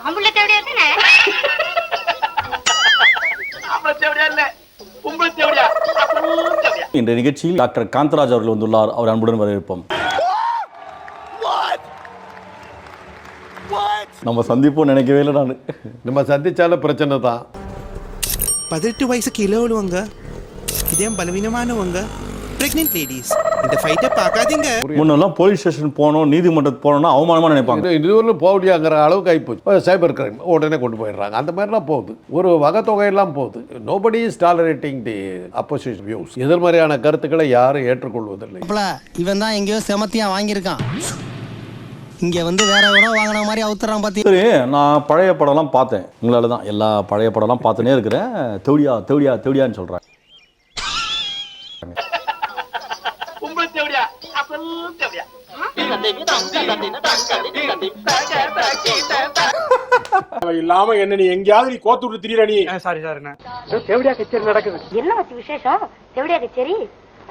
ஆம்புள்ள தேவடியா தானே இந்த நிகழ்ச்சியில் டாக்டர் காந்தராஜ் அவர்கள் வந்துள்ளார். அவர் அன்புடன் வரவேற்போம். நம்ம சந்திப்போம் நினைக்கவே இல்லை நான். நம்ம சந்திச்சால பிரச்சனை தான். பதினெட்டு வயசு கீழே உள்ளவங்க இதயம் பலவீனமானவங்க பிரெக்னென்ட் லேடிஸ் இந்த ஃபைட்டை பார்க்காதீங்க. முன்னெல்லாம் போலீஸ் ஸ்டேஷன் போனோம் நீதிமன்றத்துக்கு போனோம்னா அவமானமா நினைப்பாங்க. இது இதுவரையும் போக முடியாங்கிற அளவுக்கு ஆகிப்போச்சு சைபர் கிரைம் உடனே கொண்டு போயிடுறாங்க. அந்த மாதிரிலாம் போகுது. ஒரு வகைத்தொகையெல்லாம் போகுது. Nobody is tolerating the opposition views எதிர்மறையான கருத்துக்களை யாரும் ஏற்றுக்கொள்வதில்லை. இவன் தான் எங்கேயோ செமத்தியா வாங்கியிருக்கான். இங்க வந்து வேற எவனோ வாங்கின மாதிரி அவுத்துறான் பாத்தி சரி நான் பழைய படம்லாம் பார்த்தேன். உங்களால தான் எல்லா பழைய படம்லாம் பார்த்துனே இருக்கிறேன். தேவடியா தேவடியா தேவடியான்னு சொல்கிறேன் இல்லாம என்ன நீ? எங்கேயாவது நீ கோத்து விட்டு திரியற நீ. என்ன? வச்சு விசேஷம்? தேவடியா கச்சேரி?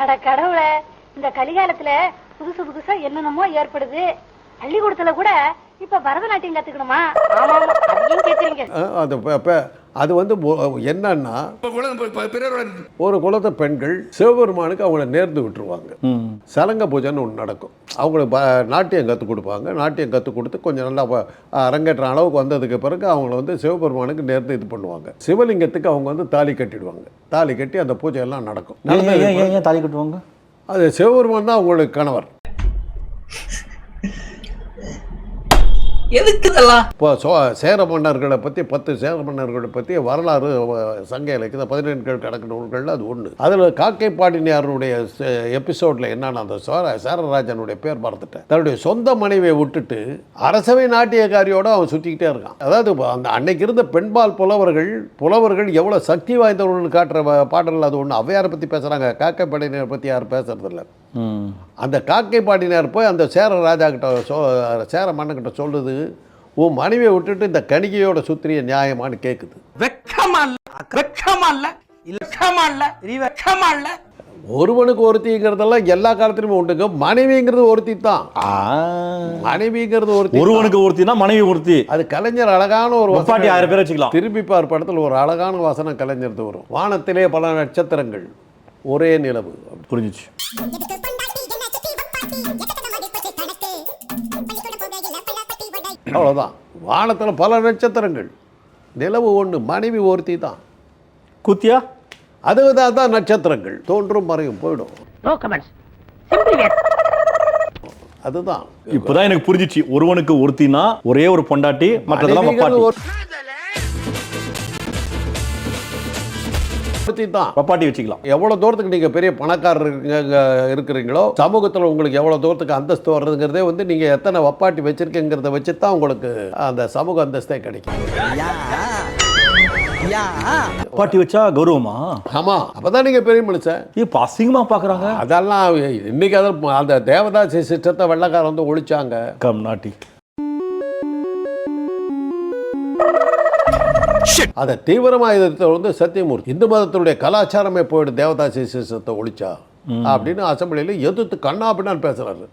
அட கடவுளே இந்த கலிகாலத்துல புதுசு புதுசா என்னென்னமோ ஏற்படுது. பள்ளிக்கூடத்துல கூட இப்ப பரதநாட்டியம் கத்துக்கணுமா? ஆமா கேக்குறீங்க. அது வந்து என்னன்னா ஒரு குலத்த பெண்கள் சிவபெருமானுக்கு அவங்கள நேர்ந்து விட்டுருவாங்க. சலங்க பூஜைன்னு ஒன்று நடக்கும். அவங்களுக்கு ப- நாட்டியம் கற்றுக் கொடுப்பாங்க. நாட்டியம் கற்றுக் கொடுத்து கொஞ்சம் நல்லா அரங்கேற்ற அளவுக்கு வந்ததுக்கு பிறகு அவங்கள வந்து சிவபெருமானுக்கு நேர்ந்து இது பண்ணுவாங்க. சிவலிங்கத்துக்கு அவங்க வந்து தாலி கட்டிடுவாங்க. தாலி கட்டி அந்த பூஜை எல்லாம் நடக்கும் தாலி கட்டுவாங்க? அது சிவபெருமான் தான் அவங்களுக்கு கணவர். இப்போ சோ சேர மன்னர்களை பற்றி பத்து சேர மன்னர்களை பற்றி வரலாறு சங்க இலக்கிய பதினெண்கள் கணக்கு நூல்களில் அது ஒன்று அதில் காக்கை பாடினியாருடைய எபிசோடில் என்னன்னா அந்த சோர சேரராஜனுடைய பேர் மறந்துட்டேன். தன்னுடைய சொந்த மனைவியை விட்டுட்டு அரசவை நாட்டியக்காரியோட அவன் சுற்றிக்கிட்டே இருக்கான். அதாவது அந்த அன்னைக்கு இருந்த பெண்பால் புலவர்கள் புலவர்கள் எவ்வளோ சக்தி வாய்ந்தவர்கள் காட்டுற வ- பாடல்கள் அது ஒன்று அவையாரை பற்றி பேசுகிறாங்க காக்கை பாடினியார் பற்றி யாரும் பேசுறதில்ல. அந்த காக்கை பாடினார் போய் அந்த சேர ராஜா கிட்ட சொ சேர மன்னன்கிட்ட சொல்லுது உன் மனைவியை விட்டுட்டு இந்த கணிகையோட சுத்திரிய நியாயமான்னு கேட்குது வெக்கமா இல்ல வெக்கமா இல்ல வெக்கமா இல்ல வெக்கமா இல்ல ஒருவனுக்கு ஒருத்திங்கிறதெல்லாம் எல்லா காலத்துலையுமே உண்டுங்க. மனைவிங்கிறது ஒருத்தி தான். ஆ. மனைவிங்கிறது ஒருத்தி ஒருவனுக்கு ஒருத்தினா மனைவி ஒருத்தி. அது கலைஞர் அழகான ஒரு முப்பாட்டி வசனம். ஆயிரம் பேர் வச்சுக்கலாம். திருப்பி பார் படத்தில் ஒரு அழகான வசனம் கலைஞர்து வரும். வானத்திலே பல நட்சத்திரங்கள் ஒரே நிலவு. புரிஞ்சிச்சு. அவ்வளோதான் வானத்தில் பல நட்சத்திரங்கள். நிலவு ஒன்று மனைவி ஒருத்தி தான். குத்தியா? அதுதான் தான் நட்சத்திரங்கள். தோன்றும் மறையும் போயிடும். நோ கமெண்ட்ஸ் சிம்பிள் அதுதான். இப்பதான் எனக்கு புரிஞ்சிச்சு. ஒருவனுக்கு ஒருத்தினா ஒரே ஒரு பொண்டாட்டி மற்றதெல்லாம் ஒருத்தி தான். பப்பாட்டி வச்சுக்கலாம். எவ்வளோ தூரத்துக்கு நீங்கள் பெரிய பணக்காரர் இருக்கிறீங்களோ சமூகத்தில் உங்களுக்கு எவ்வளோ தூரத்துக்கு அந்தஸ்து வர்றதுங்கிறதே வந்து நீங்கள் எத்தனை வப்பாட்டி வச்சிருக்கீங்கிறத வச்சு தான் உங்களுக்கு அந்த சமூக அந்தஸ்தே கிடைக்கும். பப்பாட்டி வச்சா கௌரவமா? ஆமாம் அப்போ தான் நீங்கள் பெரிய மனுஷன். இப்ப அசிங்கமா பாக்குறாங்க. அதெல்லாம் இன்னைக்கு அந்த தேவதாசி சிஸ்டத்தை வெள்ளக்காரன் வந்து ஒழிச்சாங்க. கம் நாட்டி. அதை தீவிரமாக எதிர்த்து வந்து சத்தியமூர்த்தி. இந்து மதத்தினுடைய கலாச்சாரமே போயிடும். தேவதாசி சிஸ்டத்தை ஒழிச்சா. அப்படின்னு அசம்பிளியில் எதிர்த்து கண்ணா அப்படின்னு பேசுகிறாரு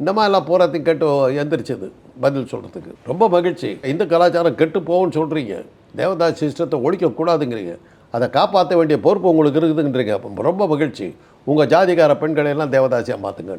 இந்த மாதிரிலாம் போராத்தையும் கேட்டு எந்திரிச்சது பதில் சொல்கிறதுக்கு ரொம்ப மகிழ்ச்சி. இந்து கலாச்சாரம் கெட்டு போகும்னு சொல்கிறீங்க தேவதாசி சிஸ்டத்தை ஒழிக்கக்கூடாதுங்கிறீங்க அதை காப்பாற்ற வேண்டிய பொறுப்பு உங்களுக்கு இருக்குதுன்றீங்க அப்ப ரொம்ப மகிழ்ச்சி. உங்கள் ஜாதிகார பெண்களை எல்லாம் தேவதாசியாக மாற்றுங்க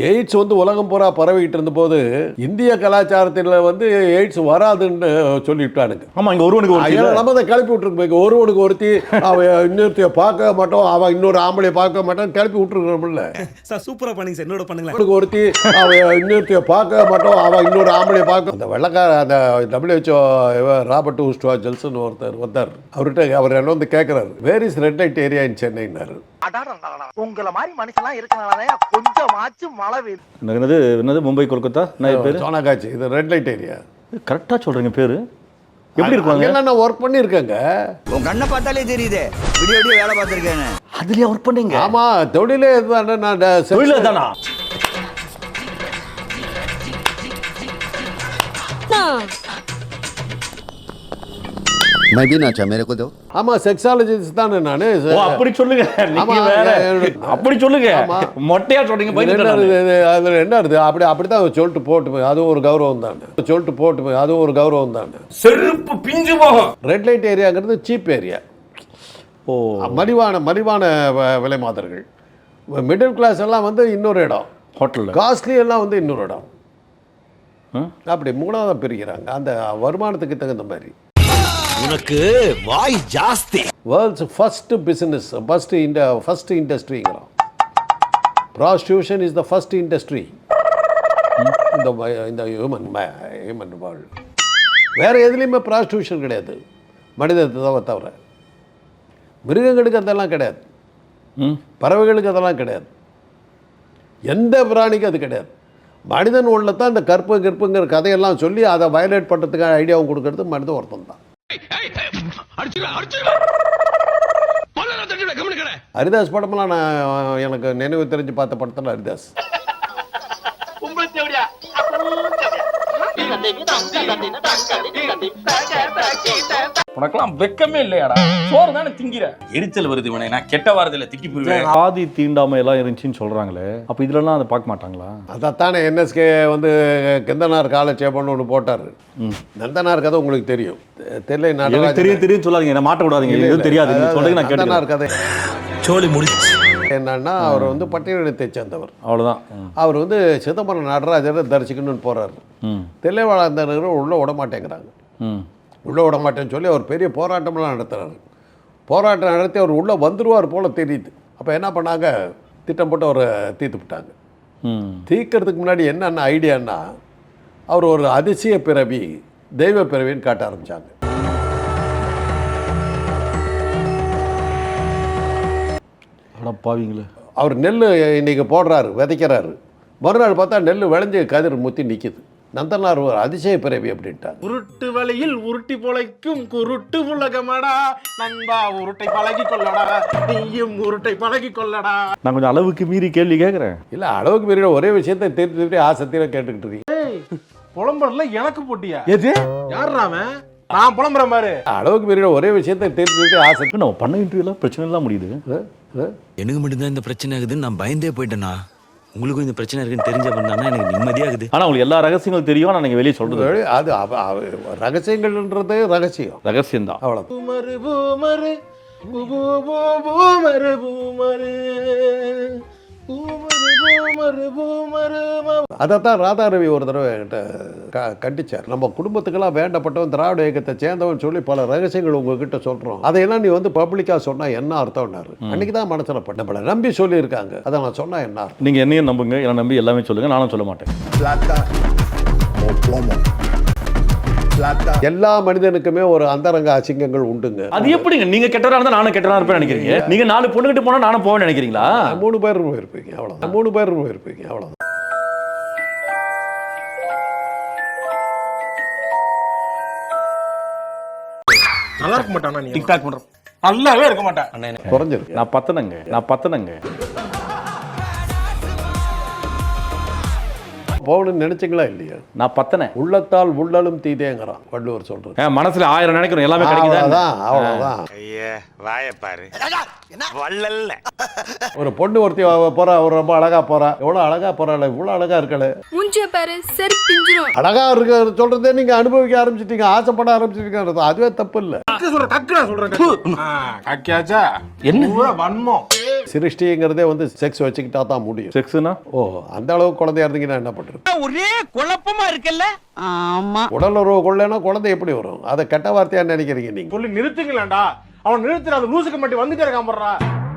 எய்ட்ஸ் வந்து உலகம் பூரா பரவிக்கிட்டு இருந்தபோது இந்திய கலாச்சாரத்தில் வந்து எய்ட்ஸ் வராதுன்னு சொல்லிவிட்டானுங்க ஆமா இங்க ஒருவனுக்கு? நம்ம அதை கிளப்பி விட்டுருக்கு ஒருவனுக்கு ஒருத்தி அவன் இன்னொருத்தைய பார்க்க மாட்டோம் அவன் இன்னொரு ஆம்பளைய பார்க்க மாட்டான் கிளப்பி விட்டுருக்கோம்ல சார் சூப்பரா பண்ணுங்க சார் என்னோட பண்ணுங்களேன். அவனுக்கு ஒருத்தி அவன் இன்னொருத்தைய பார்க்க மாட்டோம் அவன் இன்னொரு ஆம்பளைய பார்க்க அந்த வெள்ளக்கார அந்த டபிள்யூஹெச்ஓ ராபர்ட் ஹூஸ்டுவா ஜெல்சன் ஒருத்தர் வந்தார். அவர்கிட்ட அவர் என்ன வந்து கேட்குறாரு where is red light area in சென்னைன்னாரு உங்கள மாதிரி மனுஷன்லாம் இருக்கனாலதான் கொஞ்சமாச்சும் மழை பெய்யுது. என்னது என்னது மும்பை கொல்கத்தா? என்ன பேரு? சோனாகாட்சி இது ரெட் லைட் ஏரியா கரெக்டா சொல்றீங்க பேரு. எப்படி இருப்பாங்க அங்கெல்லாம் நான் ஒர்க் பண்ணியிருக்கேங்க? உன் கண்ணை பார்த்தாலே தெரியுது. விடிய விடிய வேலை பார்த்துருக்கேன்னு. அதுலயே ஒர்க் பண்ணீங்க? ஆமா தொழிலே நான் தொழில தானா मैं மதினாச்சா மேரே கொதோ ஆமா செக்ஸாலஜிஸ்ட் தானே நானு. அப்படி சொல்லுங்க. நீங்க அப்படி சொல்லுங்க. மொட்டையா சொல்றீங்க அதுல என்ன இருக்கு அப்படி அப்படிதான் சொல்லிட்டு போட்டு போய் அதுவும் ஒரு கௌரவம் தான். சொல்லிட்டு போட்டு போய் அதுவும் ஒரு கௌரவம் தான். செருப்பு பிஞ்சு போகும். ரெட் லைட் ஏரியாங்கிறது சீப் ஏரியா ஓ. மலிவான மலிவான விலை மாதர்கள். மிடில் கிளாஸ் எல்லாம் வந்து இன்னொரு இடம். ஹோட்டல் காஸ்ட்லி எல்லாம் வந்து இன்னொரு இடம். அப்படி மூணாவது பிரிக்கிறாங்க. அந்த வருமானத்துக்கு தகுந்த மாதிரி. உனக்கு வாய் ஜாஸ்தி. வேர்ல்ட்ஸ் ஃபர்ஸ்ட் பிஸ்னஸ் ஃபர்ஸ்ட் இந்த first இண்டஸ்ட்ரிங்கிறோம் prostitution is the first industry இந்த வ- இந்த ஹியூமன் ஹியூமன் வேர்ல்டு வேற எதுலேயுமே ப்ராஸ்டியூஷன் கிடையாது. மனிதத்தை தவிர தவிர. மிருகங்களுக்கு அதெல்லாம் கிடையாது. ம். பறவைகளுக்கு அதெல்லாம் கிடையாது. எந்த பிராணிக்கும் அது கிடையாது. மனிதன் உள்ள தான் இந்த கற்பு கற்புங்கிற கதையெல்லாம் சொல்லி அதை வயலேட் பண்ணுறதுக்கான ஐடியாவும் கொடுக்கறது மனிதன் ஒருத்தன் தான். ஹரிதாஸ் படமெல்லாம் நான் எனக்கு நினைவு தெரிஞ்சு பார்த்த படத்தில் ஹரிதாஸ். உனக்கெல்லாம் வெக்கமே இல்லையாடா? சோறு தானே திங்கிற. எரிச்சல் வருது இவனை. நான் கெட்ட வாரத்துல திக்கி போயிருவேன் ஆதி தீண்டாமை எல்லாம் இருந்துச்சுன்னு சொல்றாங்களே. அப்ப இதுலலாம் அதை பார்க்க மாட்டாங்களா? அதைத்தானே என்எஸ்கே வந்து கெந்தனார் காலட்சேபம்னு ஒன்று போட்டார். நந்தனார் கதை உங்களுக்கு தெரியும். தெரியல தெரியும் தெரியும் சொல்லாதீங்க. என்ன மாட்ட விடாதீங்க. எதுவும். தெரியாது. சொல்றீங்க நான் நந்தனார் கதை சோழி முடிச்சு என்னன்னா அவர் வந்து பட்டியலிடத்தை சேர்ந்தவர். அவ்வளவுதான். ம். அவர் வந்து சிதம்பரம் நடராஜரை தரிசிக்கணும்னு போறாரு. ம். தில்லைவாழந்தனர் உள்ள விட மாட்டேங்கிறாங்க ம். உள்ள விட மாட்டேன்னு சொல்லி அவர் பெரிய போராட்டம்லாம் நடத்துறாரு. போராட்டம் நடத்தி அவர் உள்ளே வந்துருவார் போல தெரியுது. அப்போ என்ன பண்ணாங்க? திட்டம் போட்டு அவரை தீர்த்து விட்டாங்க. ம். தீர்க்கறதுக்கு முன்னாடி என்னென்ன ஐடியான்னா அவர் ஒரு அதிசய பிறவி தெய்வ பிறவின்னு காட்ட ஆரம்பிச்சாங்க. பாவீங்களே? அவர் நெல் இன்னைக்கு போடுறாரு விதைக்கிறாரு. மறுநாள் பார்த்தா நெல் விளைஞ்சு கதிர் முத்தி நிற்கிது நந்தனார் ஒரு அதிசய பிறவி அப்படின்ட்டாங்க உருட்டு வழியில் உருட்டி பொழைக்கும் குருட்டு உலகமடா. நண்பா உருட்டை பழகி கொள்ளடா. நீயும் உருட்டை பழகி கொள்ளடா. நான் கொஞ்சம் அளவுக்கு மீறி கேள்வி கேட்குறேன் இல்லை அளவுக்கு மீறின ஒரே விஷயத்தை திருப்பி திருப்பி ஆசத்தியில கேட்டுக்கிட்டு இருக்கீங்க. புலம்புறதுல எனக்கு போட்டியா? எது? யாருறாம நான் புலம்புறேன் பாரு அளவுக்கு மீறின ஒரே விஷயத்தை திருப்பி ஆசை நம்ம பண்ண இன்டர்வியூல பிரச்சனை எல்லாம் முடியுது எனக்கு மட்டும்தான் இந்த பிரச்சனை ஆகுதுன்னு நான் பயந்தே போயிட்டேனா உங்களுக்கும் இந்த பிரச்சனை இருக்குன்னு தெரிஞ்ச பண்ணானா எனக்கு நிம்மதியாகுது ஆனா உங்களுக்கு எல்லா ரகசியங்களும் தெரியும் ஆனா நீங்க வெளியே சொல்றது அது ரகசியங்கள்ன்றது ரகசியம் ரகசியம் தான் அவ்வளோ boomer boomer boomer boomer boomer அதைத்தான் ராதாரவி ஒரு தடவை என்கிட்ட க கண்டிச்சார். நம்ம குடும்பத்துக்கெல்லாம் வேண்டப்பட்டவன் திராவிட இயக்கத்தை சேர்ந்தவன் சொல்லி பல ரகசியங்கள் உங்ககிட்ட சொல்கிறோம் அதையெல்லாம் நீ வந்து பப்ளிக்காக சொன்னால் என்ன அர்த்தம்னாரு? அன்னைக்கு தான் மனசில் பட்ட நம்மளை நம்பி சொல்லியிருக்காங்க. அதை நான் சொன்னால் என்ன அர்த்தம்? நீங்க என்னையும் நம்புங்க. என்ன நம்பி எல்லாமே சொல்லுங்க. நானும் சொல்ல மாட்டேன். எல்லா மனிதனுக்குமே ஒரு அந்தரங்க அசிங்கங்கள் உண்டுங்க. அது எப்படிங்க? நீங்க கெட்டவரா இருந்தா நானும் கெட்டவரா இருப்பேன் நினைக்கிறீங்க? நீங்க நாலு பொண்ணுகிட்ட போனா நானும் போவேன் நினைக்கிறீங்களா? மூணு பேர் போயிருப்பீங்க அவ்வளோதான் மூணு பேர் போயிருப்பீங்க அவ்வளோதான் நல்லா இருக்க மாட்டானா நீ? டிக்டாக் பண்ற நல்லாவே இருக்க மாட்டேன் குறைஞ்சிருக்கு. நான் பத்தனங்க நான் பத்தனங்க. போகணும்னு நினைச்சீங்களா இல்லையா? நான் பத்தனேன். உள்ளத்தால் உள்ளலும் தீதேங்கிறான் வள்ளுவர் சொல்றது. என் மனசுல ஆயிரம் நினைக்கிறோம் எல்லாமே கிடைக்குதா அவ்வளோதான் அவ்வளோதான் ஒரு பொண்ணு ஒருத்தி அவ போறா ஒரு ரொம்ப அழகா போறா. எவ்வளவு அழகா போறாள் இவ்வளவு அழகா இருக்கல மூஞ்சிய பாரு சரி பிஞ்சிரும். அழகா இருக்க சொல்றதே நீங்க அனுபவிக்க ஆரம்பிச்சிட்டீங்க ஆசைப்பட ஆரம்பிச்சிட்டீங்க அதுவே தப்பு இல்ல. சொல்றேன் கக்கியாச்சா? என்ன? வன்மம். சிருஷ்டிங்கிறதே வந்து செக்ஸ் வச்சுக்கிட்டா தான் முடியும். செக்ஸ்னா ஓ அந்த அளவுக்கு குழந்தையா இருந்தீங்கன்னா என்ன பண்றது? ஒரே குழப்பமா இருக்குல்ல? உடல் உறவு கொள்ளனா குழந்தை எப்படி வரும்? அதை கெட்ட வார்த்தையா நினைக்கிறீங்க நீங்க? சொல்லி நிறுத்துங்களேன்டா. அவன் நிறுத்துற அந்த லூசுக்கு மட்டும் வந்துட்டே இருக்கான்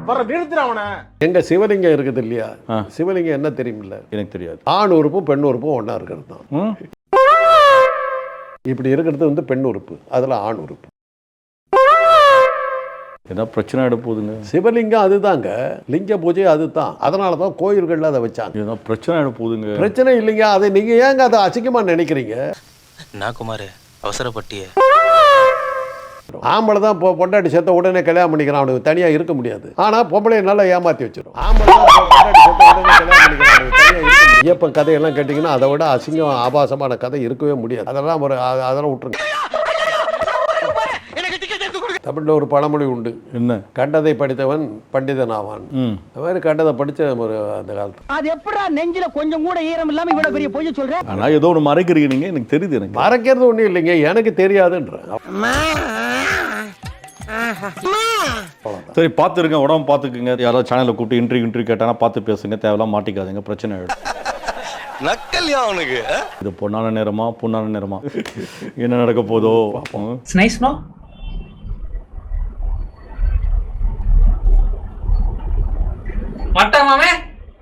வர நிறுத்துற அவனை. எங்க சிவலிங்கம் இருக்குது இல்லையா. சிவலிங்கம் என்ன தெரியுமில்ல? எனக்கு தெரியாது. ஆண் உறுப்பும் பெண் உறுப்பும் ஒண்ணா இருக்கிறது தான்? இப்படி இருக்கிறது வந்து பெண் உறுப்பு அதுல ஆண் உறுப்பு. ஏதாவது பிரச்சனை ஆயிட போகுதுங்க சிவலிங்கம் அதுதாங்க. லிங்க பூஜை அதுதான். அதனால தான் கோயில்கள்ல அதை வச்சாங்க. ஏதாவது பிரச்சனை ஆயிட போகுதுங்க பிரச்சனை இல்லைங்க. அதை நீங்க ஏங்க அதை அசிங்கமா நினைக்கிறீங்க? நான் குமார் அவசரப்பட்டிய. ஆம்பளை தான் பொ- பொண்டாட்டி சேர்த்த உடனே கல்யாணம் பண்ணிக்கிறான். அவனுக்கு தனியா இருக்க முடியாது. ஆனா பொம்பளையை நல்லா ஏமாத்தி வச்சிடும் ஆம்பளை தான் பொண்டாட்டி சேர்த்த உடனே கல்யாணம் பண்ணிக்கிறான். அவனுக்கு தனியா இருக்க முடியாது. ஐயப்ப கதையெல்லாம் கேட்டிங்கன்னா அதை விட அசிங்கம் ஆபாசமான கதை இருக்கவே முடியாது. அதெல்லாம் ஒரு அதெல்லாம் விட்டுருங்க. தமிழில் ஒரு பழமொழி உண்டு. என்ன? கண்டதை படித்தவன் பண்டிதன் ஆவான் மாதிரி கண்டதை படித்த ஒரு அந்த காலத்து. அது எப்படா நெஞ்சில கொஞ்சம் கூட ஈரம் இல்லாம இவ்வளவு பெரிய பொய்ய சொல்ற? ஆனா ஏதோ ஒன்று மறைக்கிறீங்க நீங்க எனக்கு தெரியுது எனக்கு. மறைக்கிறது ஒன்றும் இல்லைங்க எனக்கு தெரியாதுன்ற. சரி பார்த்துருங்க உடம்பு பார்த்துக்குங்க. யாராவது சேனலில் கூப்பிட்டு இன்டர்வியூ இன்டர்வியூ கேட்டாங்கன்னா பார்த்து பேசுங்க தேவையில்லாம் மாட்டிக்காதீங்க பிரச்சனை ஆகிடும் நக்கல்யா அவனுக்கு இது பொண்ணான நேரமா பொண்ணான நேரமா? என்ன நடக்க போதோ? பார்ப்போம் நைஸ் மட்டமாமே